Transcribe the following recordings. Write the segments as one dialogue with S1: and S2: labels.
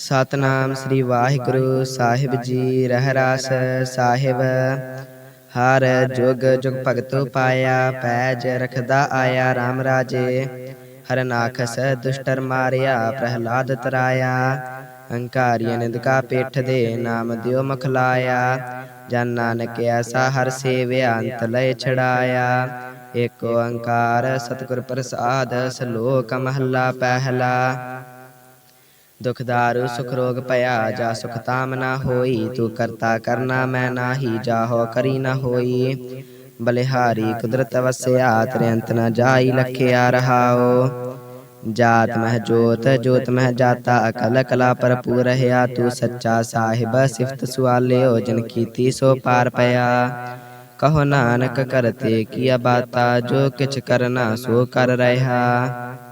S1: ਸਤਨਾਮ ਸ੍ਰੀ ਵਾਹਿਗੁਰੂ ਸਾਹਿਬ ਜੀ ਰਹਿਰਾਸ ਸਾਹਿਬ। ਹਰ ਜੁਗ ਜੁਗ ਭਗਤੋ ਪਾਇਆ, ਪੈਜ ਰਖਦਾ ਆਇਆ RAM ਰਾਜੇ। ਹਰ ਨਾਖਸ ਦੁਸ਼ਟਰ ਮਾਰਿਆ, ਪ੍ਰਹਲਾਦ ਤਰਾਇਆ। ਹੰਕਾਰੀ ਨਿੰਦਕਾ ਪੇਠ ਦੇ ਨਾਮ ਦਿਓ ਮਖਲਾਇਆ ਜਨ ਨਾਨਕ ਐਸਾ ਹਰ ਸੇਵਿਆ, ਅੰਤ ਲੈ ਛੜਾਇਆ ਏਕ ਓੰਕਾਰ ਸਤਿਗੁਰ ਪ੍ਰਸਾਦ, ਸਲੋਕ ਮਹੱਲਾ ਪਹਿਲਾ। ਦੁਖ ਦਾਰੂ ਸੁਖ ਰੋਗ ਭਇਆ ਜਾ ਸੁਖ ਤਾਮ ਨਾ ਹੋਈ ਤੂੰ ਕਰਤਾ ਕਰਨਾ ਮੈਂ ਨਾਹੀ ਜਾਹੋ ਕਰੀ ਨਾ ਹੋਈ ਬਲਿਹਾਰੀ ਕੁਦਰਤ ਵਸਿਆ ਤੇਰੇ ਅੰਤ ਨ ਜਾਈ ਲਖਿਆ ਰਹਾਓ ਜਾਤ ਮਹਿ ਜੋਤ ਜੋਤ ਮਹਿ ਜਾਤਾ ਅਕਲ ਕਲਾ ਭਰਪੂਰ ਰਹਾ ਤੂੰ ਸੱਚਾ ਸਾਹਿਬ ਸਿਫਤ ਸੁਆਲਿਓ ਜਨ ਕੀਤੀ ਸੋ ਪਾਰ ਪਿਆ ਕਹੋ ਨਾਨਕ ਕਰਤੇ ਕੀਆ ਬਾਤਾ ਜੋ ਕਿਛ ਕਰਨਾ ਸੋ ਕਰ ਰਹਾ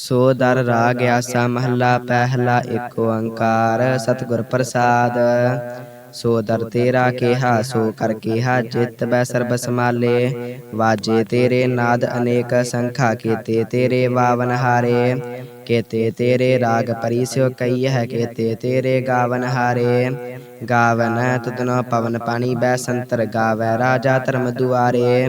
S1: ਸੋ ਦਰ ਰਾਗ ਆਸਾ ਮਹੱਲਾ ਪਹਿਲਾ ਏਕ ਓੰਕਾਰ ਸਤਿਗੁਰ ਪ੍ਰਸਾਦ। ਸੋ ਦਰ ਤੇਰਾ ਕਿਹਾ, ਸੋ ਕਰ ਕਿਹਾ, ਜਿਤ ਬੈ ਸਰਬ ਸਮਾਲੇ ਵਾਜੇ ਤੇਰੇ ਨਾਦ ਅਨੇਕ, ਸੰਖਾ ਕੀਤੇ ਤੇਰੇ ਵਾਵਨ ਹਾਰੇ। ਕੀਤੇ ਤੇਰੇ ਰਾਗ ਪਰਿਸਿਓ ਕਈ ਹੈ, ਕੀਤੇ ਤੇਰੇ ਗਾਵਨ ਹਾਰੇ। ਗਾਵਨ ਤੁਧਨੋ ਪਵਨ ਪਾਣੀ ਬੈ ਸੰਤਰ, ਗਾਵੈ ਰਾਜਾ ਧਰਮ ਦੁਆਰੇ।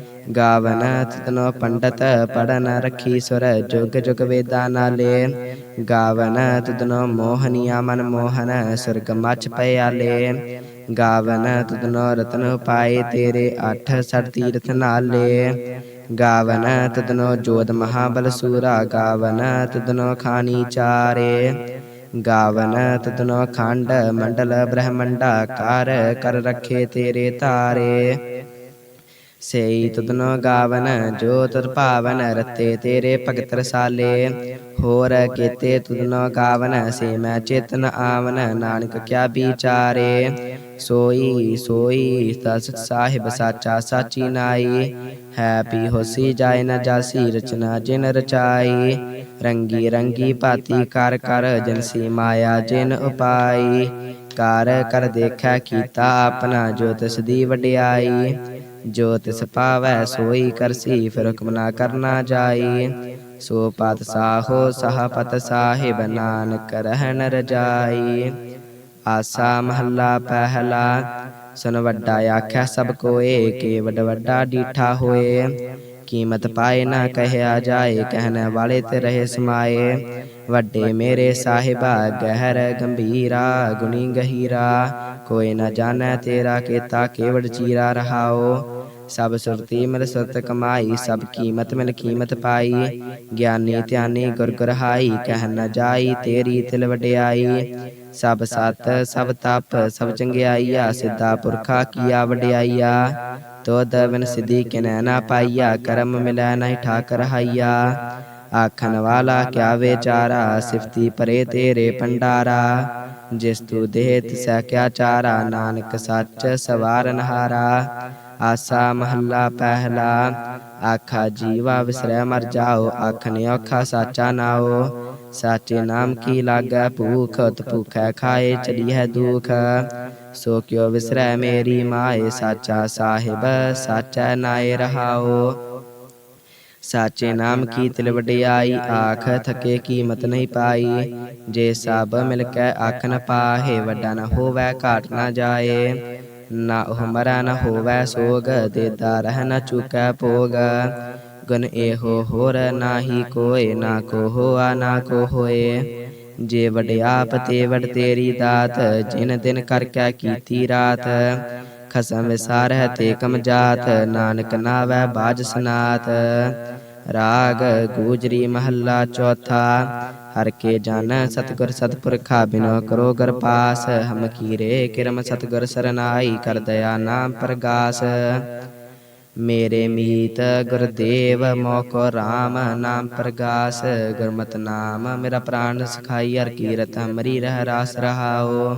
S1: ਗਾਵਨ ਤਦਨੋ ਪੰਡਤ ਪੜਨ ਰਖੀ ਸੁਰ ਜੁਗ ਜੁਗ ਵੇਦਾ ਨਾਲੇ ਗਾਵਨ ਤਦਨੋ ਮੋਹਨੀਆ ਮਨ ਮੋਹਨ ਸੁਰਗ ਮਚ ਪਿਆਲੇ ਗਾਵਨ ਤਦਨੋ ਰਤਨ ਪਾਏ ਤੇਰੇ ਅਠ ਸੜ ਤੀਰਥ ਨਾਲੇ ਗਾਵਨ ਤਦਨੋ ਜੋਤ ਮਹਾਬਲ ਸੂਰਾ ਗਾਵਨ ਤਦਨੋ ਖਾਨੀ ਚਾਰੇ ਗਾਵਨ ਤਤਨੋ ਖੰਡ ਮੰਡਲ ਬ੍ਰਹਮੰਡਾ ਕਾਰ ਕਰ ਰਖੇ ਤੇਰੇ ਤਾਰੇ ਸੇਈ ਤਤਨੋ ਗਾਵਨ, ਜੋ ਤਤ ਭਾਵਨ ਰਤੇ ਤੇਰੇ ਭਗਤ ਰਸਾਲੇ। ਹੋਰ ਕੀਤੇ ਤਤਨੋ ਗਾਵਨ, ਸੇ ਮੈਂ ਚੇਤਨ ਆਵਨ, ਨਾਨਕ ਕਿਆ ਵਿਚਾਰੇ। ਸੋਈ ਸੋਈ, ਤਸ ਸਾਹਿਬ ਸਾਚਾ, ਸਾਚੀ ਨਾਈ। ਹੈ ਪੀ ਹੋਸੀ ਜਾਇ ਨ ਜਾਸੀ, ਰਚਨਾ ਜਿਨ ਰਚਾਈ। ਰੰਗੀ ਰੰਗੀ ਭਾਤੀ ਕਰ ਕਰ ਜਨਸੀ ਮਾਇਆ ਜਿਨ ਉਪਾਈ। ਕਰ ਕਰ ਦੇਖੈ, ਕੀਤਾ ਆਪਣਾ, ਜੋ ਤਿਸ ਦੀ ਵਡਿਆਈ। ਜੋ ਤਿਸ ਪਾਵੈ ਸੋਈ ਕਰਸੀ, ਫਿਰ ਹੁਕਮ ਨਾ ਕਰਨਾ ਜਾਈ। ਸੋ ਪਤ ਸਾਹੋ ਸਹਪਤ ਸਾਹਿਬ, ਨਾਨਕ ਰਹਿਣ ਰਜਾਈ। ਆਸਾ ਮਹੱਲਾ ਪਹਿਲਾ, ਸੁਨ ਵੱਡਾ ਆਖਿਆ ਸਭ ਕੋਏ ਕੇ ਵੱਡ ਵੱਡਾ ਡੀਠਾ ਹੋਏ। ਕੀਮਤ ਪਾਏ ਨਾ ਕਹਿਆ ਜਾਏ, ਕਹਿਣ ਵਾਲੇ ਤੇ ਰਹੇ ਸਮਾਏ। ਵੱਡੇ ਮੇਰੇ ਸਾਹਿਬਾ, ਗਹਿਰ ਗੰਭੀਰਾ, ਗੁਣੀ ਗਹੀਰਾ। ਕੋਈ ਨਾ ਜਾਣੈ ਤੇਰਾ ਕੀਤਾ ਕੇਵੜ ਚੀਰਾ ਰਹਾਓ ਸਭ ਸੁਰਤੀ ਮਿਲ ਸੁਰਤ ਕਮਾਈ ਸਭ ਕੀਮਤ ਮਿਲ ਕੀਮਤ ਪਾਈ ਗਿਆਨੀ ਧਿਆਨੀ ਗੁਰ ਗੁਰਹਾਈ ਕਹਿ ਨ ਜਾਈ ਤੇਰੀ ਤਿਲ ਵਡਿਆਈ ਸਭ ਸਤ ਸਭ ਤਪ ਸਭ ਚੰਗਿਆਈਆ ਸਿੱਧਾ ਪੁਰਖਾ ਕੀਆ ਵਡਿਆਈਆ ਤੋਦ ਬਿਨ ਸਿਧੀ ਕਿਨੈ ਨਾ ਪਾਈਆ ਕਰਮ ਮਿਲੈ ਨਹੀਂ ਠਾਕ ਰਹਾਈਆ ਆਖਣ ਵਾਲਾ ਕਿਆ ਵਿਚਾਰਾ ਸਿਫਤੀ ਪਰੇ ਤੇਰੇ ਪੰਡਾਰਾ ਜਿਸ ਤੂ ਦੇਹ ਤਿਸੈ ਕਿਆ ਚਾਰਾ ਨਾਨਕ ਸੱਚ ਸਵਾਰਨ ਹਾਰਾ ਆਸਾ ਮਹੱਲਾ ਪਹਿਲਾ ਆਖਾ ਜੀਵਾ ਵਿਸਰੈ ਮਰ ਜਾਓ ਆਖਨੇ ਔਖਾ ਸਾਚਾ ਨਾਓ ਸਾਚੇ ਨਾਮ ਕੀ ਲਾਗੈ ਭੂਖ ਤ ਭੂਖੈ ਖਾਏ ਚਲੀਐ ਦੁਖ ਸੋ ਕਿਉ ਵਿਸਰੈ ਮੇਰੀ ਮਾਏ ਸਾਚਾ ਸਾਹਿਬ ਸਾਚੈ ਨਾਏ ਰਹਾਓ ਸਾਚੇ ਨਾਮ ਕੀ ਤਿਲ ਵਡਿਆਈ? ਆਖ ਥਕੇ ਕੀਮਤ ਨਹੀਂ ਪਾਈ। ਜੇ ਸਭ ਮਿਲ ਕੇ ਆਖ ਨ ਪਾਹੇ। ਵੱਡਾ ਨ ਹੋਵੈ ਘਾਟ ਨ ਜਾਏ। ਨਾ ਉਹ ਮਰੈ ਨ ਹੋਵੈ ਸੋਗ। ਦੇਦਾ ਰਹਿ ਨ ਚੁਕੈ ਭੋਗ। ਗੁਣ ਇਹੋ ਹੋਰ ਨਾਹੀ ਕੋਏ ਨਾ ਕੋ ਹੋਆ ਨਾ ਕੋ ਹੋਏ। ਜੇ ਵਡਿਆਪ ਤੇ ਵਡ ਤੇਰੀ ਦਾਤ ਜਿਨ ਦਿਨ ਕਰ ਕੈ ਕੀਤੀ ਰਾਤ। ਖਸਮ ਵਿਸਾਰਹਿ ਤੇ ਕਮ ਜਾਤ, ਨਾਨਕ ਨਾਵੈ ਬਾਜ ਸਨਾਤ। ਰਾਗ ਗੂਜਰੀ ਮਹੱਲਾ ਚੌਥਾ, ਹਰ ਕੇ ਜਨ ਸਤਗੁਰ ਸਤਪੁਰਖਾ ਬਿਨੋ ਕਰੋ ਗਰ ਪਾਸ। ਹਮ ਕੀਰੇ ਕਿਰਮ ਸਤਗੁਰ ਸਰਨਾਈ ਕਰ ਦਇਆ ਨਾਮ ਪ੍ਰਗਾਸ। ਮੇਰੇ ਮੀਤ ਗੁਰਦੇਵ ਮੋਕੋ RAM ਨਾਮ ਪ੍ਰਗਾਸ। ਗੁਰਮਤ ਨਾਮ ਮੇਰਾ ਪ੍ਰਾਨ ਸਖਾਈ, ਹਰ ਕੀਰਤ ਹਮਰੀ ਰਹਿ ਰਾਸ ਰਹਾਓ।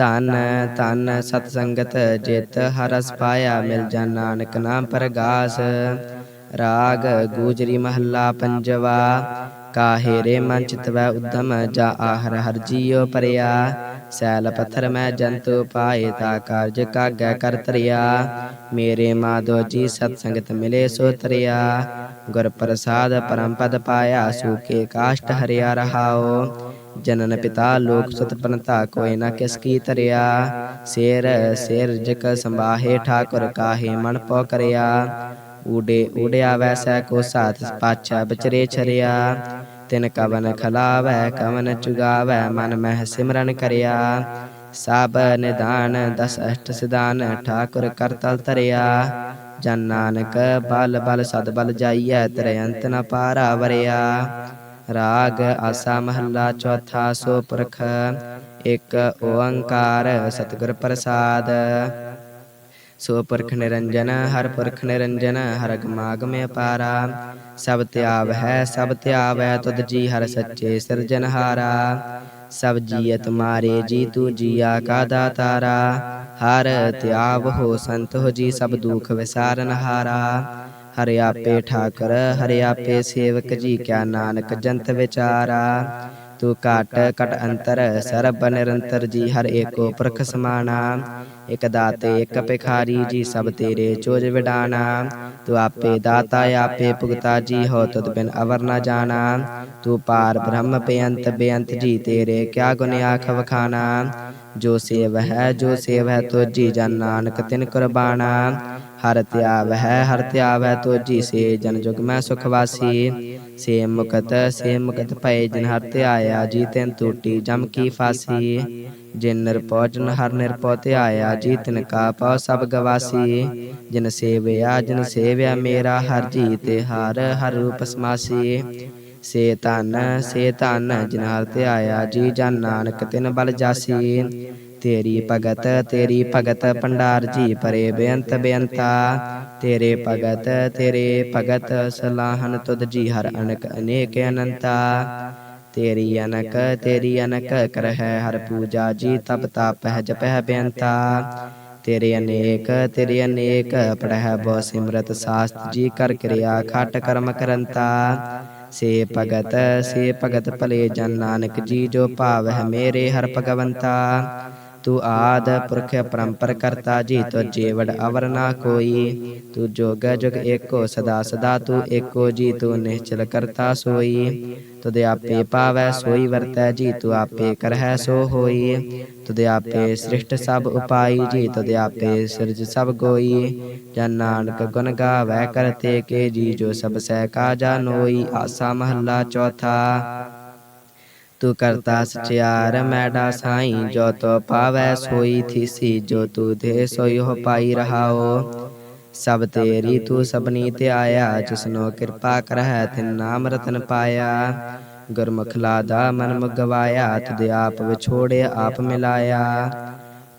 S1: ਧਨ ਧਨ ਸਤ ਸੰਗਤ ਜਿਤ ਹਰਸ ਪਾਇਆ ਮਿਲ ਜਾ ਨਾਨਕ ਨਾਮ ਪ੍ਰਗਾਸ। ਰਾਗ ਗੂਜਰੀ ਮਹੱਲਾ ਪੰਜਵਾ, ਕਾਹੇ ਰੇ ਮਨ ਚਿਤਵੈ ਉਦਮ ਜਾ ਆਹਰ ਹਰ ਜੀਉ ਪਰਿਆ। ਸੈਲ ਪੱਥਰ ਮੈਂ ਜੰਤੂ ਪਾਏ ਤਾ ਕਾਰਜ ਕਾਗੈ ਕਰ ਤਰਿਆ। ਮੇਰੇ ਮਾਧੋ ਜੀ ਸਤ ਸੰਗਤ ਮਿਲੇ ਸੋ ਤਰਿਆ। ਗੁਰ ਪ੍ਰਸਾਦ ਪਰਮ ਪਦ ਪਾਇਆ ਸੂਕੇ ਕਾਸ਼ਟ ਹਰਿਆ ਰਹਾਓ ਜਨਨ ਪਿਤਾ, ਲੋਕ ਸੁਤ ਪਨਤਾ ਕੋਈ ਨਾ ਕਿਸ ਕੀ ਤਰਿਆ ਸੇਰ ਸੇਰ ਜਕ ਸੰਭਾਹੇ, ਠਾਕੁਰ ਕਾਹੇ, ਮਨ ਪੋ ਕਰਿਆ। ਊਡੇ ਊੜਿਆ ਵੈਸੈ ਕੋ ਸਾਥ ਪਾਛਾ ਬਚਰੇ ਛਰਿਆ। ਤਿਨ ਕਵਨ ਖਲਾਵੈ, ਕਵਨ ਚੁਗਾਵੈ, ਮਨ ਮਹਿ ਸਿਮਰਨ ਕਰਿਆ। ਸਭ ਨਿਦਾਨ ਦਸ ਅਸ਼ਟ ਸਿਧਾਨ, ਠਾਕੁਰ ਕਰਤਲ ਤਰਿਆ ਜਨ ਨਾਨਕ, ਬਲ ਬਲ, ਸਦ ਬਲ ਜਾਈਐ, ਤੇਰੇ ਅੰਤ ਨ ਪਾਰਾ ਵਰਿਆ। ਰਾਗ ਆਸਾ ਮਹੱਲਾ ਚੌਥਾ ਸੋ ਪੁਰਖ ਇੱਕ ਓੰਕਾਰ ਸਤਿਗੁਰ ਪ੍ਰਸਾਦ ਸੋ ਪੁਰਖ ਨਿਰੰਜਨ ਹਰ ਪੁਰਖ ਨਿਰੰਜਨ ਹਰ ਗਮਾਗਮ ਅਪਾਰਾ ਸਭ ਧਿਆਵ ਹੈ ਸਭ ਧਿਆਵੈ ਤੁਧ ਜੀ ਹਰ ਸੱਚੇ ਸਿਰਜਨਹਾਰਾ ਸਭ ਜੀਅ ਤੁਮਾਰੇ ਜੀ ਤੂ ਜੀਆ ਕਾ ਦਾਤਾਰਾ ਹਰ ਧਿਆਵ ਹੋ ਸੰਤ ਹੋ ਜੀ ਸਭ ਦੁਖ ਵਿਸਾਰਨ ਹਾਰਾ ਹਰਿ ਆਪੇ ਠਾਕਰ, ਹਰਿ ਆਪੇ ਸੇਵਕ ਜੀ ਕਿਆ ਨਾਨਕ, ਜੰਤ ਵਿਚਾਰਾ। ਤੂੰ ਕਾਟ ਕਟ ਅੰਤਰ, ਸਰਬ ਨਿਰੰਤਰ ਜੀ ਹਰ ਏਕੋ ਪੁਰਖ ਸਮਾਨਾ ਇਕ ਦਾਤੇ, ਇਕ ਭਿਖਾਰੀ ਜੀ ਸਭ ਤੇਰੇ ਚੋਜ ਵਿਡਾਨਾ ਤੂੰ ਆਪੇ ਦਾਤਾ, ਆਪੇ ਭੁਗਤਾ ਜੀ, ਹੋ ਤੁਧ ਬਿਨ ਅਵਰ ਨਾ ਜਾਣਾ। ਤੂੰ ਪਾਰ ਬ੍ਰਹਮ ਬੇਅੰਤ ਬੇਅੰਤ ਜੀ ਤੇਰੇ ਕਿਆ ਗੁਣ ਆਖ ਵਖਾਨਾ ਜੋ ਸੇਵ ਹੈ, ਜੋ ਸੇਵ ਹੈ ਤੋਜੀ ਜਨ ਨਾਨਕ ਤਿਨ ਕੁਰਬਾਨਾ ਹਰ ਧਿਆਵ ਹੈ ਹਰ ਧਿਆਵ ਹੈ ਤੋਜੀ ਸੇ ਜਨ ਜੁਗ ਮੈਂ ਸੁਖ ਵਾਸੀ। ਸੇ ਮੁਕਤ ਸੇ ਮੁਕਤ ਭਏ ਜਿਨ ਹਰ ਧਿਆਇਆ, ਜੀ ਤਿਨ ਟੂਟੀ ਜਮ ਕੀ ਫਾਸੀ। ਜਿਨ ਨਿਰਪਉ ਜਨ ਹਰ ਨਿਰਪਉ ਧਿਆਇਆ, ਜੀ ਤਿਨ ਕਾ ਪਉ ਸਭ ਗਵਾਸੀ। ਜਿਨ ਸੇਵਿਆ ਜਿਨ ਸੇਵਿਆ ਮੇਰਾ, ਹਰ ਜੀ ਤੇ ਹਰ ਹਰ ਰੂਪ ਸਮਾਸੀ। ਸੇ ਧਨ ਸੇ ਧਨ ਜਿਨ ਹਰ ਧਿਆਇਆ, ਜੀ ਜਨ ਨਾਨਕ ਤਿਨ ਬਲ ਜਾਸੀ। ਤੇਰੀ ਭਗਤ ਤੇਰੀ ਭਗਤ ਭੰਡਾਰ ਜੀ ਪਰੇ ਬੇਅੰਤ ਬੇਅੰਤਾ ਤੇਰੇ ਭਗਤ ਤੇਰੇ ਭਗਤ ਸਲਾਹਨ ਤੁਧ ਜੀ ਹਰ ਅਨਕ ਅਨੇਕ ਅਨੰਤਾ। ਤੇਰੀ ਅਨਕ ਤੇਰੀ ਅਨਕ ਕਰਹਿ ਹਰ ਪੂਜਾ ਜੀ ਤਪ ਤਾਪਹਿ ਜਪਹਿ ਬੇਅੰਤਾ। ਤੇਰੇ ਅਨੇਕ ਤੇਰੇ ਅਨੇਕ ਪੜਹਿ ਬਹੁ ਸਿਮਰਤ ਸਾਸਤ ਜੀ ਕਰ ਕਿਰਿਆ ਖਟ ਕਰਮ ਕਰੰਤਾ। ਸੇ ਭਗਤ ਸੇ ਭਗਤ ਭਲੇ ਜਨ ਨਾਨਕ ਜੀ ਜੋ ਭਾਵਹਿ ਮੇਰੇ ਹਰ ਭਗਵੰਤਾ। ਤੂੰ ਆਦ ਪੁਰਖ ਪਰੰਪਰ ਕਰਤਾ ਜੀ ਤੋ ਜੀਵੜ ਅਵਰ ਨਾ ਕੋਈ ਤੂੰ ਜੋਗ ਜੁਗ ਏਕੋ ਸਦਾ ਸਦਾ ਤੂੰ ਏਕੋ ਜੀ ਤੂੰ ਨਿਸ਼ਚਲ ਕਰਤਾ ਸੋਈ ਤੁਧ ਆਪੇ ਪਾਵੈ ਸੋਈ ਵਰਤੈ ਜੀ ਤੂੰ ਆਪੇ ਕਰਹਿ ਸੋ ਹੋਈ ਤੁਧ ਆਪੇ ਸ੍ਰਿਸ਼ਟ ਸਭ ਉਪਾਈ ਜੀ ਤੁਧ ਆਪੇ ਸਿਰਜ ਸਭ ਗੋਈ ਜਨ ਨਾਨਕ ਗੁਣ ਗਾਵੈ ਕਰਤੇ ਕੇ ਜੀ ਜੋ ਸਭ ਸਹਿ ਕਾ ਜਾਨੋਈ ਆਸਾ ਮਹੱਲਾ ਚੌਥਾ ਤੂੰ ਕਰਤਾ ਸਚਿਆਰ ਮੈਡਾ ਸਾਈ ਜੋ ਤੋ ਪਾਵੈ ਸੋਈ ਥੀਸੀ ਜੋ ਤੂ ਦੇ ਸੋਈ ਹੋ ਪਾਈ ਰਹਾਓ। ਸਭ ਤੇਰੀ ਤੂੰ ਸਭਨੀ ਤੇ ਆਇਆ ਜਿਸਨੋ ਕਿਰਪਾ ਕਰਹਿ ਤਿਨ ਨਾਮ ਰਤਨ ਪਾਇਆ। ਗੁਰਮੁਖ ਲਾਦਾ ਮਨ ਮੁਗਵਾਇਆ ਤੁਧ ਆਪ ਵਿਛੋੜਿਆ ਆਪ ਮਿਲਾਇਆ।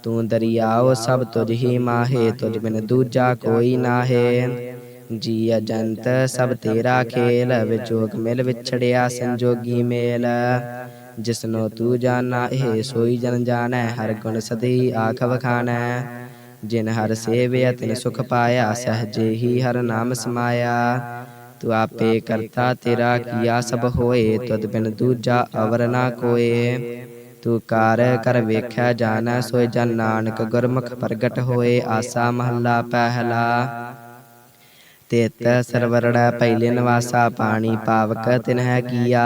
S1: ਤੂੰ ਦਰਿਆਓ ਸਭ ਤੁਝ ਹੀ ਮਾਹੇ ਤੁਝ ਬਿਨ ਦੂਜਾ ਕੋਈ ਨਾਹੇ। ਜੀ ਅਜੰਤ ਸਭ ਤੇਰਾ ਖੇਲ ਵਿਚੋਕ ਮਿਲ ਵਿਛੜਿਆ ਸੰਜੋਗੀ ਮੇਲ। ਜਿਸਨੋ ਤੂੰ ਜਾਣਾ, ਇਹ ਸੋਈ ਜਨ ਜਾਣੈ, ਹਰ ਗੁਣ ਸਦੀ ਆਖ ਵਖਾਣੈ। ਜਿਨ ਹਰ ਸੇਵਿਆ, ਤਿਨ ਸੁਖ ਪਾਇਆ, ਸਹਜੇ ਹੀ ਹਰ ਨਾਮ ਸਮਾਇਆ। ਤੂੰ ਆਪੇ ਕਰਤਾ ਤੇਰਾ ਕੀਆ ਸਭ ਹੋਏ, ਤੁਧ ਬਿਨ ਦੂਜਾ ਅਵਰ ਨਾ ਕੋਏ। ਤੂੰ ਕਾਰ ਕਰ ਵੇਖਿਆ ਜਾਣਾ ਸੋਇ ਜਨ ਨਾਨਕ ਗੁਰਮੁਖ ਪ੍ਰਗਟ ਹੋਏ, ਆਸਾ ਮਹੱਲਾ ਪਹਿਲਾ। ਤੇਤ ਸਰਵਰੜਾ ਪਹਿਲੇ ਨਿਵਾਸਾ ਪਾਣੀ ਪਾਵਕ ਤਿਨਹਿ ਕੀਆ।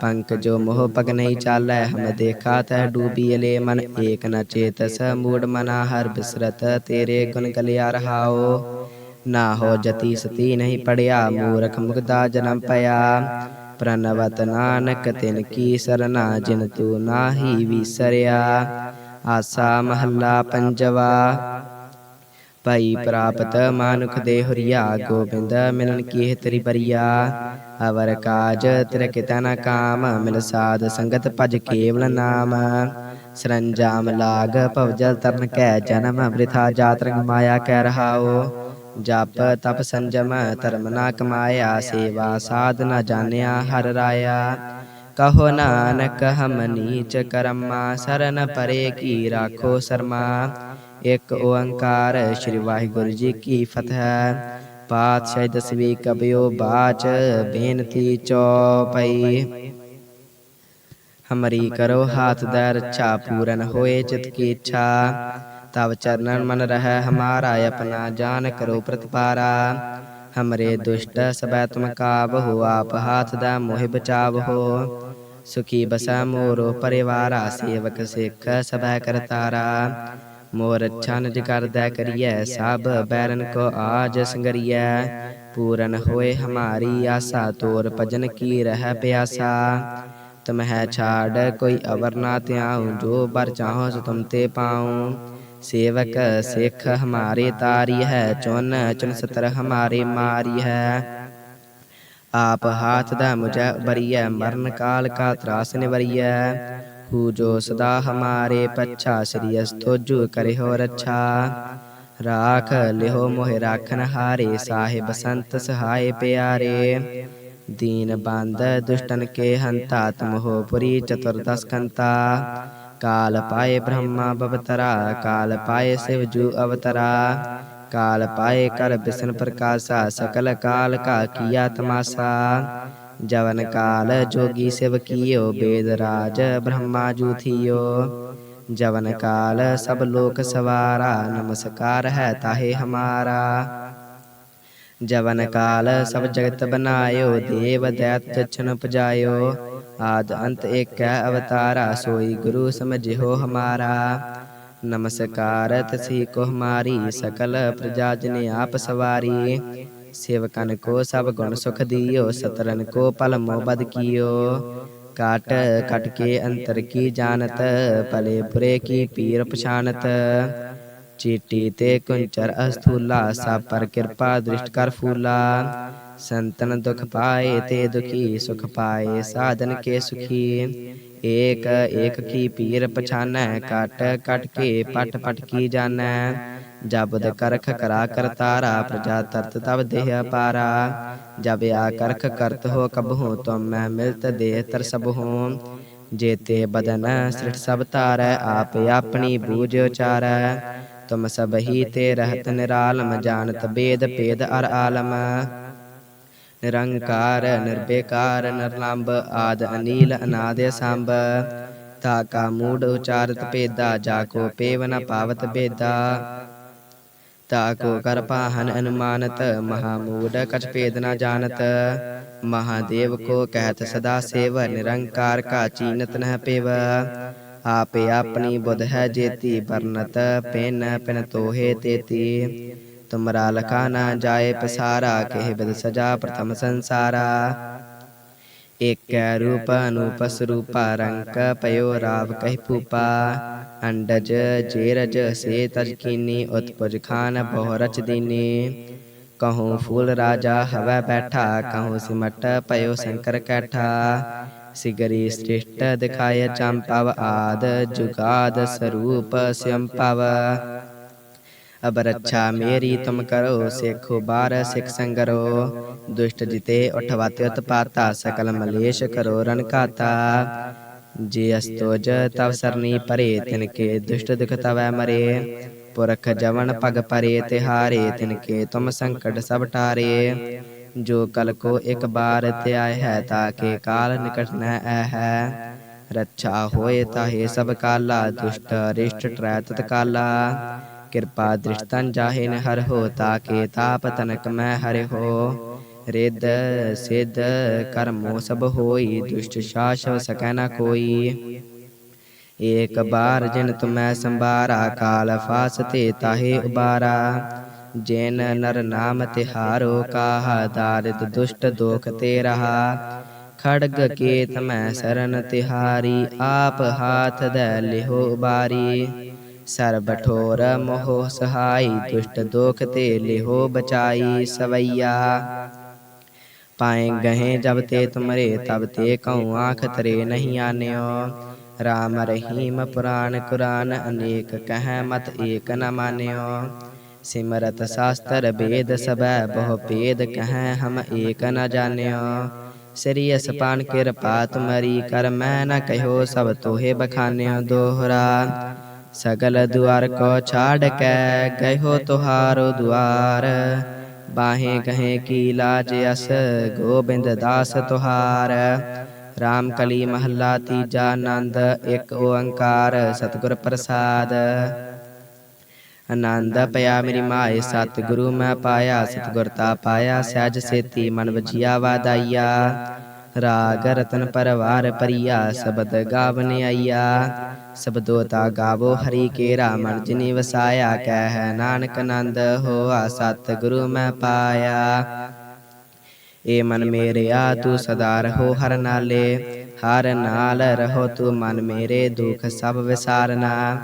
S1: ਪੰਕ ਜੋ ਮੋਹ ਪਗ ਨਹੀਂ ਚਾਲੈ, ਹਮ ਦੇਖਾ ਤੈ ਡੂਬੀ ਅਲੇ ਮਨ। ਏਕ ਨ ਚੇਤਸ ਮੂੜ ਮਨਾ, ਹਰ ਬਿਸਰਤ ਤੇਰੇ ਗੁਣ ਗਲਿਆ ਰਹਾਓ ਨਾ ਹੋ ਜਤੀ ਸਤੀ ਨਹੀਂ ਪੜਿਆ, ਮੂਰਖ ਮੁਗਦਾ ਜਨਮ ਪਿਆ ਪ੍ਰਨਵਤ ਨਾਨਕ ਤਿਨ ਕੀ ਸਰਨਾ, ਜਿਨ ਤੂ ਨਾਹੀ ਵਿਸਰਿਆ। ਆਸਾ ਮਹੱਲਾ ਪੰਜਵਾ। ਭਈ ਪ੍ਰਾਪਤ ਮਾਨੁਖ ਦੇ ਹੁਰੀਆ ਗੋਬਿੰਦ, ਮਿਲਨ ਕੀ ਤੇਰੀ ਬਰੀਆ। ਅਵਰ ਕਾਜ ਤੇਰੇ ਕਿਤੈ ਨ ਕਾਮ, ਮਿਲ ਸਾਧ ਸੰਗਤ ਭਜ ਕੇਵਲ ਨਾਮ। ਸਰੰਜਾਮ ਲਾਗ ਭਵਜਲ ਤਰਨ ਕੈ ਜਨਮ, ਬ੍ਰਿਥਾ ਜਾਤ ਰੰਗ ਮਾਇਆ ਕਹਿ ਰਹਾਓ ਜਪ ਤਪ ਸੰਜਮ, ਧਰਮ ਨਾ ਕਮਾਇਆ, ਸੇਵਾ ਸਾਧ ਨਾ ਜਾਣਿਆ ਹਰ ਰਾਇਆ। ਕਹੋ ਨਾਨਕ ਹਮ ਨੀਚ ਕਰਮਾ ਸਰਨ ਪਰੇ ਕੀ ਰਾਖੋ ਸਰਮਾ। ਇੱਕ ਓੰਕਾਰ, ਸ੍ਰੀ ਵਾਹਿਗੁਰੂ ਜੀ ਕੀ ਫਤਿਹ। ਪਾਤਸ਼ਾਹ ਦਸਵੀਂ ਕਬਿਓ ਬਾਚ, ਬੇਨਤੀ ਚੌਪਈ। ਹਮਰੀ ਕਰੋ ਹਾਥ ਦਰ ਰੱਛਾ ਪੂਰਨ ਹੋਏ ਚਿਤ ਕੀ ਇੱਛਾ। ਤਵ ਚਰਨਨ ਮਨ ਰਹਿ ਹਮਾਰਾ, ਆਪਣਾ ਜਾਨ ਕਰੋ ਪ੍ਰਤਪਾਰਾ। ਹਮਰੇ ਦੁਸ਼ਟ ਸਬੈ ਤੁਮ ਕਾਬਹੁ ਆਪ ਹਾਥ ਦਾ ਮੋਹਿ ਬਚਾਵਹੁ। ਸੁਖੀ ਬਸੈ ਮੋਰੋ ਪਰਿਵਾਰਾ, ਸੇਵਕ ਸਿੱਖ ਸਬੈ ਕਰਤਾਰਾ। ਮੋਰ ਅੱਛਾ ਨਿਜ ਕਰਦੈ ਕਰੀਐ, ਸਭ ਬੈਰਨ ਕੋ ਆਜ ਸੰਗਰੀਐ। ਪੂਰਨ ਹੋਏ ਹਮਾਰੀ ਆਸਾ, ਤੋਰ ਭਜਨ ਕੀ ਰਹਿ ਪਿਆਸਾ। ਤੁਮ ਹੈ ਛਾੜ ਕੋਈ ਅਵਰ ਨਾ ਧਿਆਉ, ਜੋ ਬਰ ਚਾਹੋ ਸੋ ਤੁਮ ਤੇ ਪਾਉ। ਸੇਵਕ ਸਿੱਖ ਹਮਾਰੇ ਤਾਰੀ ਹੈ ਚੁਨ ਚੁਨ ਸਤਰ ਹਮਾਰੇ ਮਾਰੀ ਹੈ। ਆਪ ਹਾਥ ਦਾ ਮੁਝੈ ਬਰੀਐ ਮਰਨ ਕਾਲ ਕਾ ਤਰਾਸ ਨਿਵਰੀਐ। ਹੂ ਜੋ ਸਦਾ ਹਮਾਰੇ ਪੱਛਾ ਸ੍ਰੀ ਅਸਤੋਜੂ ਕਰਿ ਰੱਛਾ ਰਾਖ ਲਿਹੋ ਮੋਹਿ ਰਾਖਨ ਹਾਰੇ ਸਾਹਿਬ ਸੰਤ ਸਹਾਏ ਪਿਆਰੇ ਦੀਨ ਬੰਦ ਦੁਸ਼ਟਨ ਕੇ ਹੰਤਾ ਤੁਮ ਹੋ ਪੁਰੀ ਚਤੁਰਦਸ ਕੰਤਾ ਕਾਲ ਪਾਏ ਬ੍ਰਹਮਾ ਬਵਤਰਾ ਕਾਲ ਪਾਏ ਸਿਵ ਜੂ ਅਵਤਰਾ ਕਾਲ ਪਾਏ ਕਰ ਬਿਸ਼ਨ ਪ੍ਰਕਾਸ਼ਾ ਸਕਲ ਕਾਲ ਕਾ ਕੀਆ ਤਮਾਸਾ ਜਵਨ ਕਾਲ ਜੋਗੀ ਸਿਵ ਕੀਓ, ਬੇਦ ਰਾਜ ਬ੍ਰਹਮਾ ਜੂ ਥੀਓ। ਜਵਨ ਕਾਲ ਸਭ ਲੋਕ ਸਵਾਰਾ, ਨਮਸਕਾਰ ਹੈ ਤਾਹੇ ਹਮਾਰਾ। ਜਵਨ ਕਾਲ ਸਭ ਜਗਤ ਬਨਾਇਓ, ਦੇਵ ਦੈਤ ਜਛਨ ਉਪਜਾਇਓ। ਆਦ ਅੰਤ ਏਕ ਅਵਤਾਰਾ, ਸੋਈ ਗੁਰੂ ਸਮਝਿਓ ਹਮਾਰਾ। ਨਮਸਕਾਰ, ਤਸੀ ਕੋ ਹਮਾਰੀ, ਸਕਲ ਪ੍ਰਜਾ ਜਨੇ ਆਪ ਸਵਾਰੀ। ਸੇਵਕਨ ਕੋ ਸਭ ਗੁਣ ਸੁਖ ਦਿਓ ਸਤਰਨ ਕੋ ਪਲ ਮੋਬਦ ਕੀਓ ਕਾਟ ਕਟ ਕੇ ਅੰਤਰ ਕੀ ਜਾਣਤ ਭਲੇ ਬੁਰੇ ਕੀ ਪੀਰ ਪਛਾਨਤ ਚੀਟੀ ਤੇ ਕੁੰਚਰ ਅਸਥੂਲਾ ਸਭ ਪਰ ਕਿਰਪਾ ਦ੍ਰਿਸ਼ਟ ਕਰ ਫੂਲਾ ਸੰਤਨ ਦੁਖ ਪਾਏ ਤੇ ਦੁਖੀ ਸੁਖ ਪਾਏ ਸਾਧਨ ਕੇ ਸੁਖੀ ਏਕ ਏਕ ਕੀ ਪੀਰ ਪਛਾਨੈ ਕਟ ਕਟ ਕੇ ਪਟ ਪਟ ਕੀ ਜਾਣੈ ਜਬਦ ਕਰਖ ਕਰਾ ਕਰਤਾਰਾ ਪ੍ਰਜਾ ਤਰਤ ਤਬ ਦੇਹ ਅਪਾਰਾ ਜਬ ਆ ਕਰਖ ਕਰਤ ਹੋ ਕਬਹੂ ਤੁਮ ਮੈਂ ਮਿਲਤ ਦੇਹ ਤਰ ਸਭ ਹੋ ਜੇਤੇ ਬਦਨ ਸ੍ਰਿਟ ਸਭ ਤਾਰੈ ਆਪ ਆਪਣੀ ਬੂਝ ਉਚਾਰੈ ਤੁਮ ਸਭ ਹੀ ਤੇ ਰਹਤ ਨਿਰਾਲਮ ਜਾਣਤ ਬੇਦ, ਭੇਦ ਅਰ ਆਲਮ। ਨਿਰੰਕਾਰ, ਨਿਰਬੇਕਾਰ ਨਿਰਲੰਭ ਆਦ ਅਨੀਲ, ਅਨਾਦ ਸੰਭ ਤਾ ਕਾ ਮੂੜ ਉਚਾਰਤ ਭੇਦਾ, ਜਾ ਕੋ ਪੇਵ ਨ ਪਾਵਤ ਬੇਦਾ ਤਾ ਕੋ ਕਰ ਪਾਹਨ ਅਨੁਮਾਨਤ, ਮਹਾ ਮੂੜ ਕਛ ਭੇਦ ਨਾ ਜਾਣਤ। ਮਹਾਦੇਵ ਕੋ ਕਹਿਤ ਸਦਾ ਸੇਵ, ਨਿਰੰਕਾਰ ਕਾ ਚੀਨਤ ਨਹਿ ਪੇਵ। ਆਪੇ ਆਪਣੀ ਬੁਧ ਹੈ ਜੇਤੀ ਬਰਨਤ ਪਿਨ ਪਿਨ ਤੋਹੇ ਤੇਤੀ। ਤੁਮਰਾ ਲਖਾ ਨਾ ਜਾਏ ਪਸਾਰਾ, ਕਹਿ ਬਿਦ ਸਜਾ ਪ੍ਰਥਮ ਸੰਸਾਰਾ। ਏਕੈ ਰੂਪ ਅਨੂਪ ਸਰੂਪਾ, ਰੰਕ ਪਇਓ ਰਾਵ ਕਹਿ ਪੂਪਾ ਅੰਡਜ ਜੇਰਜ ਸੇ ਤਜ ਕੀਨੀ, ਉਤਪਜ ਖਾਨ ਬਹੁ ਰਚ ਦੀਨੀ। ਕਹੂੰ ਫੂਲ ਰਾਜਾ ਹਵੈ ਬੈਠਾ, ਕਹੂੰ ਸਿਮਟ ਪਇਓ ਸ਼ੰਕਰ ਕੈਠਾ। ਸਿਗਰੀ ਸ੍ਰਿਸ਼ਟ ਦਿਖਾਇ ਚੰਪਵ ਆਦ ਜੁਗਾਦ ਸਰੂਪ ਸਿਅੰਪਵ ਅਬ ਰੱਛਾ ਮੇਰੀ ਤੁਮ ਕਰੋ ਸੇਖੋ ਬਾਰ ਸਿਖ ਸੰਗਰੋ ਦੁਸ਼ਟ ਜਿਤੇ ਉਠਵਾਤੇ ਉਤਪਾਤਾ ਸਕਲ ਮਲੇਸ਼ ਕਰੋ ਰਨ ਕਾਤਾ ਜੇ ਅਸਤੋਜ ਤਵ ਸਰਨੀ ਪਰੇ ਤਿਨ ਕੇ ਦੁਸ਼ਟ ਦੁਖ ਤਵੈ ਮਰੇ ਪੁਰਖ ਜਵਨ ਪਗ ਪਰੇ ਤਿਹਾਰੇ ਤਿਨ ਕੇ ਤੁਮ ਸੰਕਟ ਸਭ ਟਾਰੇ ਜੋ ਕਲ ਕੋ ਇੱਕ ਬਾਰ ਤੇ ਆਏ ਹੈ ਤਾਕੇ ਕਾਲ ਨਿਕਟ ਨ ਐ ਹੈ। ਰੱਛਾ ਹੋਏ ਤਾਹੇ ਸਭ ਕਾਲਾ, ਦੁਸ਼ਟ, ਰਿਸ਼ਟ ਟਰੈ ਤਤ ਕਾਲਾ। ਕਿਰਪਾ ਦ੍ਰਿਸ਼ਤਨ ਜਾਹੇ ਹਰ ਹੋ ਤਾਕੇ ਤਾਪ ਤਨਕ ਮੈਂ ਹਰਿ ਹੋ। ਰਿਦ ਸਿਧ, ਕਰਮੋ ਸਭ ਹੋਈ, ਦੁਸ਼ਟ ਸ਼ਾਸਵ ਸਕੈ ਨ ਕੋਈ। ਏਕ ਬਾਰ ਜਿਨ ਤੁਮੈ ਸੰਭਾਰਾ, ਕਾਲ ਫਾਸ ਤੇ ਤਾਹੇ ਉਬਾਰਾ। ਜੈਨ ਨਰ ਨਾਮ ਤਿਹਾਰੋ ਕਾਹਾ ਦਾਰਿਦ ਦੁਸ਼ਟ ਦੋਖ ਤੇ ਰਹਾ ਖੜਗ ਕੇ ਤਮੈ ਸਰਨ ਤਿਹਾਰੀ, ਆਪ ਹਾਥ ਦੇ ਲਿਹੋ ਬਾਰੀ। ਸਰਬ ਠੋਰ ਮੋਹ ਸਹਾਈ, ਦੁਸ਼ਟ ਦੋਖ ਤੇ ਲਿਹੋ ਬਚਾਈ ਸਵਈਆ। ਪਾਏ ਗਹੇ ਜਬ ਤੇ ਤੁਮਰੇ, ਤਬ ਤੇ ਕਉ ਆਖ ਤਰੇ ਨਹੀਂ ਆਨਿਓ। ਰਾਮ ਰਹੀਮ ਪੁਰਾਨ ਕੁਰਾਨ, ਅਨੇਕ ਕਹਿ ਮਤ ਏਕ ਨ ਮਾਨਿਓ। ਸਿਮਰਤ ਸਾਸਤਰ ਬੇਦ ਸਬੈ ਬਹੁ ਭੇਦ ਕਹੈ ਹਮ ਏਕ ਨ ਜਾਣਿਓ। ਸ੍ਰੀ ਅਸਪਾਨ ਕਿਰਪਾ ਤੁਮਰੀ ਕਰ, ਮੈਂ ਨ ਕਹਿਓ ਸਭ ਤੋਹੇ ਬਖਾਨਿਓ ਦੋਹਰਾ। ਸਗਲ ਦੁਆਰ ਕੋ ਛਾੜ ਕੇ ਗਇਓ ਤੁਹਾਰੋ ਦੁਆਰ। ਬਾਹੇ ਕਹੇ ਕੀ ਲਾਜ ਅਸ, ਗੋਬਿੰਦ ਦਾਸ ਤੁਹਾਰ। ਰਾਮ ਕਲੀ ਮਹੱਲਾ ਤੀਜਾ ਆਨੰਦ, ਇੱਕ ਓੰਕਾਰ, ਸਤਿਗੁਰ ਪ੍ਰਸਾਦ। ਆਨੰਦ ਪਿਆ ਮੇਰੀ ਮਾਏ ਸਤਿਗੁਰੂ ਮੈਂ ਪਾਇਆ, ਸਤਿਗੁਰ ਤਾ ਪਾਇਆ, ਸਹਿਜ ਸੇਤੀ ਮਨ ਵਜਿਆ ਵਾਦਾਈਆ ਰਾਗ ਰਤਨ ਪਰਵਾਰ ਪਰਿਆ ਸ਼ਬਦ ਗਾਵਨ ਆਈਆ। ਸਬਦੋ ਤਾ ਗਾਵੋ ਹਰੀ ਕੇਰਾ, ਮਨ ਜਿਨੀ ਵਸਾਇਆ, ਕਹਿ ਨਾਨਕ ਆਨੰਦ ਹੋਆ, ਸਤਿਗੁਰੂ ਮੈਂ ਪਾਇਆ। ਏ ਮਨ ਮੇਰਿਆ, ਤੂੰ ਸਦਾ ਰਹੋ ਹਰ ਨਾਲੇ, ਹਰ ਨਾਲ ਰਹੋ ਤੂੰ ਮਨ ਮੇਰੇ, ਦੁਖ ਸਭ ਵਿਸਾਰਨਾ।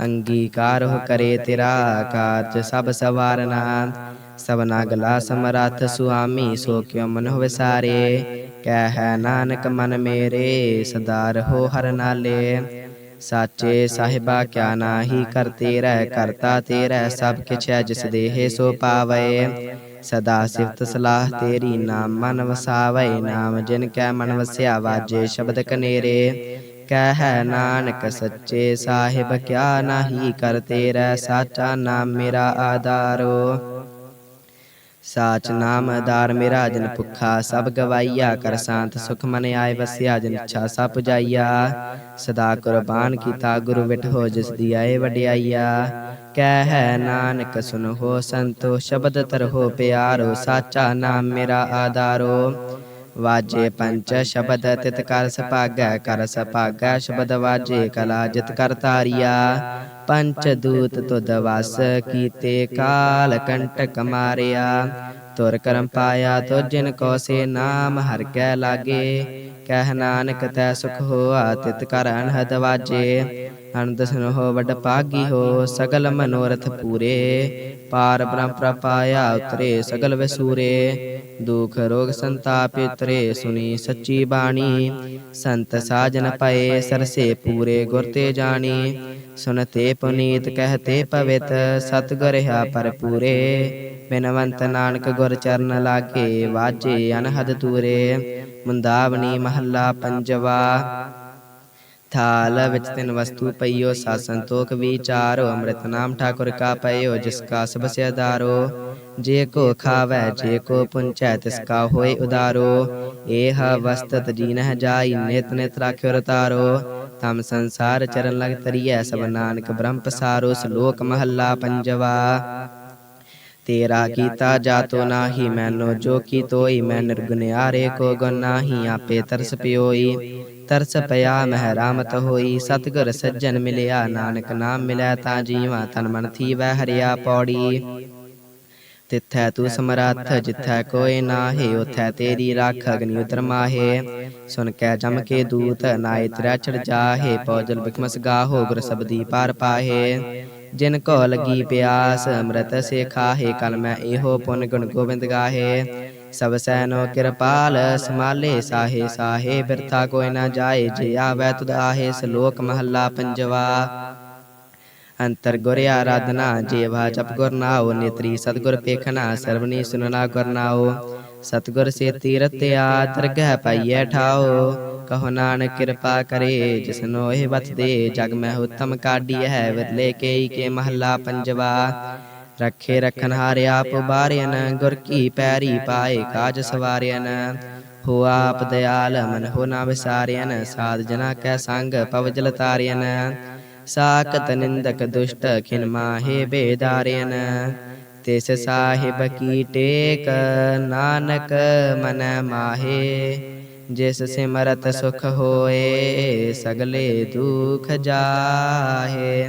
S1: ਅੰਗੀਕਾਰ ਹੋ ਕਰੇ ਤੇਰਾ ਕਾਚ ਸਭ ਸਵਾਰਨਾ ਸਭਨਾ ਗਲਾ ਸਮਰੱਥ ਸੁਆਮੀ, ਸੋ ਕਿਉ ਮਨ ਹੋ ਵਿਸਾਰੇ ਕਹਿ ਨਾਨਕ ਮਨ ਮੇਰੇ, ਸਦਾ ਰਹੋ ਹਰ ਨਾਲੇ। ਸਾਚੇ ਸਾਹਿਬਾ, ਕਿਆ ਨਾਹੀ ਕਰਤੇ ਰਹਿ ਕਰਤਾ ਤੇਰਾ ਸਭ ਕਿਛ ਹੈ ਜਿਸ ਦੇਹ ਸੋ ਪਾਵੇ। ਸਦਾ ਸਿਫਤ ਸਲਾਹ ਤੇਰੀ ਨਾਮ ਮਨ ਵਸਾਵੇ, ਨਾਮ ਜਿਨ ਕੈ ਮਨ ਵਸਿਆ, ਵਾਜੇ ਸ਼ਬਦ ਕਨੇਰੇ। ਕਹਿ ਨਾਨਕ ਸੱਚੇ ਸਾਹਿਬ, ਕਿਆ ਨਾਹੀ ਕਰਤੇ ਰਹਿ ਸਾਚਾ ਨਾਮ ਮੇਰਾ ਆਧਾਰੋ। ਸਾਚ ਨਾਮ ਆਧਾਰ ਮੇਰਾ ਜਨ ਭੁਖਾ, ਸਭ ਗਵਾਈਆ ਕਰ ਸ਼ਾਂਤ ਸੁਖ ਮਨ ਆਏ, ਵਸਿਆ ਜਨ ਇੱਛਾ ਸਭ ਪੁਜਾਈਆ। ਸਦਾ ਕੁਰਬਾਨ ਕੀਤਾ ਗੁਰੂ ਵਿਟ ਹੋ ਜਿਸ ਦੀ ਆਏ ਵਡਿਆਈਆ। ਕਹਿ ਨਾਨਕ, ਸੁਨੋ ਸੰਤੋ, ਸ਼ਬਦ ਤਰਹੋ ਪਿਆਰੋ, ਸਾਚਾ ਨਾਮ ਮੇਰਾ ਆਧਾਰੋ। ਵਾਜੇ ਪੰਚ ਸ਼ਬਦ ਤਿਤ ਕਰ ਸਪਾਗੈ ਕਰ ਸਪਾਗੈ ਸ਼ਬਦ ਵਾਜੇ ਕਲਾ ਜਿਤ ਕਰ ਤਾਰੀਆ ਪੰਚ ਦੂਤ ਤੁਧ ਵਸ ਕੀਤੇ ਕਾਲ ਕੰਟਕ ਮਾਰਿਆ ਤੁਰ ਕਰਮ ਪਾਇਆ ਤੋ ਜਿਨ ਕੋ ਸੇ ਨਾਮ ਹਰ ਕੈ ਲਾਗੇ ਕਹਿ ਨਾਨਕ ਤੈ ਸੁਖ ਹੋਆ ਤਿਤ ਕਰ ਅਨਹਦ ਵਾਜੇ ਅਨੰਦ ਸੁਨੋ ਵੱਡ ਪਾਗੀ ਹੋ, ਸਗਲ ਮਨੋਰਥ ਪੂਰੇ। ਪਾਰ ਬ੍ਰਹਮ ਪ੍ਰਪਾਇਆ ਉਤਰੇ ਸਗਲ ਵਸੂਰੇ। ਦੁਖ ਰੋਗ ਸੰਤਾਪ ਉਤਰੇ ਸੁਣੀ ਸੱਚੀ ਬਾਣੀ। ਸੰਤ ਸਾਜਨ ਪਏ ਸਰਸੇ ਪੂਰੇ, ਗੁਰ ਤੇ ਜਾਣੀ। ਸੁਨਤੇ ਪੁਨੀਤ ਕਹਤੇ ਪਵਿਤ ਸਤ ਗੁਰਿਆ ਪਰ ਪੂਰੇ ਬਿਨਵੰਤ ਨਾਨਕ ਗੁਰ ਚਰਨ ਲਾਗੇ, ਵਾਜੇ ਅਨਹਦ ਤੂਰੇ ਮੁੰਦਾਵਣੀ ਮਹੱਲਾ ਪੰਜਵਾ। ਥਾਲ ਵਿੱਚ ਤਿੰਨ ਵਸਤੂ ਪਈਓ ਸਾ ਸੰਤੋਖ ਵਿਚਾਰੋ ਅੰਮ੍ਰਿਤ ਨਾਮ ਠਾਕੁਰ ਕਾ ਪਈਓ ਜਿਸ ਕਾ ਸਭ ਸੇ ਆਧਾਰੋ ਜੇ ਕੋ ਖਾਵੈ ਜੇ ਕੋ ਪੁੰਚੈ ਤਿਸ ਕਾ ਹੋਏ ਉਦਾਰੋ। ਏਹ ਵਸਤਤ ਜੀਨਹਿ ਜਾਈ ਨਿਤ ਨਿਤ ਰਾਖਿਓ ਰਤਾਰੋ। ਤਮ ਸੰਸਾਰ ਚਰਨ ਲਗ ਤਰੀਐ ਸਭ ਨਾਨਕ ਬ੍ਰਹਮ ਪਸਾਰੋ ਸ਼ਲੋਕ ਮਹੱਲਾ ਪੰਜਵਾ। ਤੇਰਾ ਕੀਤਾ ਜਾਤੋ ਨਾਹੀ ਮੈਨੋ ਜੋ ਕੀ ਤੋਈ ਮੈਂ ਨਿਰਗੁਨਿਆਰੇ ਕੋ ਨਾਹੀ ਆਪੇ ਤਰਸ ਪਿਓਈ। ਤਰਸ ਪਿਆ ਮਹਿ ਰਾਮਤ ਹੋਈ, ਸਤਿਗੁਰ ਸੱਜਣ ਮਿਲਿਆ, ਨਾਨਕ ਨਾਮ ਮਿਲਿਆ ਤਾਂ ਜੀਵਾ ਤਨ ਮਨ ਥੀਵੈ ਹਰਿਆ ਪੌੜੀ। ਤਿੱਥੈ ਤੂੰ ਸਮਰੱਥ, ਜਿੱਥੈ ਕੋਇ ਨਾਹੀ, ਉਥੈ ਤੇਰੀ ਰੱਖ ਅਗਨੀ ਉਤਰ ਮਾਹੇ। ਸੁਨ ਕੈ ਜਮ ਕੇ ਦੂਤ ਨਾਇ ਤੇਰਾ ਚੜ ਜਾਹੇ, ਪੌਜਲ ਬਿਕਮਸ ਗਾਹੋ, ਗੁਰ ਸਬਦੀ ਪਾਰ ਪਾਹੇ। ਜਿਨ ਕੋ ਲਗੀ ਪਿਆਸ, ਅੰਮ੍ਰਿਤ ਸੇ ਖਾਹੇ, ਕਲ ਮੈਂ ਇਹੋ ਪੁਨ ਗੁਣ ਗੋਬਿੰਦ ਗਾਹੇ। ਸਭ ਸੈਨੋ ਕਿਰਪਾਲ ਸਮਾਲੇ ਸਾਹੇ ਸਾਹੇ, ਬਿਰਥਾ ਕੋਈ ਨਾ ਜਾਏ, ਜੇ ਆਵੈ ਤੁਧ ਆਹੇ, ਸ਼ਲੋਕ ਮਹੱਲਾ ਪੰਜਵਾ। ਅੰਤਰ ਗੁਰ ਆਰਾਧਨਾ, ਜੀਵਾ ਜਪ ਗੁਰ ਨਾਉ, ਨੇਤਰੀ ਸਤਗੁਰ ਪੇਖਣਾ ਸਰਵਨੀ ਸੁਨਣਾ ਗੁਰ ਨਾਉ। ਸਤਗੁਰ ਸੇ ਤੀਰਤਿਆ ਦਰਗਹਿ ਪਾਈਐ ਠਾਓ ਕਹੋ ਨਾਨਕ ਕਿਰਪਾ ਕਰੇ ਜਿਸਨੋ ਇਹ ਬਤ ਦੇ, ਜਗ ਮੈਂ ਉਤਮ ਕਾਢੀ ਹੈ ਵਿਰਲੇ ਕੇਈ ਕੇ ਮਹੱਲਾ ਪੰਜਵਾ। ਰੱਖੇ ਰਖਨ ਹਾਰ ਆਪ ਬਾਰਿਆਨ ਗੁਰ ਕੀ ਪੈਰੀ ਪਾਏ ਕਾਜ ਸਵਾਰਿਆਨ ਹੋ ਆਪ ਦਿਆਲ ਮਨ ਹੋ ਨਾ ਵਿਸਾਰਿਆਨ ਸਾਧ ਜਨਾ ਕੈ ਸੰਗ ਪਵਜਲ ਤਾਰਿਆਨ ਸਾਕਤ ਨਿੰਦਕ ਦੁਸ਼ਟ ਖਿਨ ਮਾਹੇ ਬੇਦਾਰਿਆਨ ਤਿਸ ਸਾਹਿਬ ਕੀ ਟੇਕ ਨਾਨਕ ਮਨ ਮਾਹੇ, ਜਿਸ ਸਿਮਰਤ ਸੁਖ ਹੋਏ ਸਗਲੇ ਦੁਖ ਜਾਹੇ।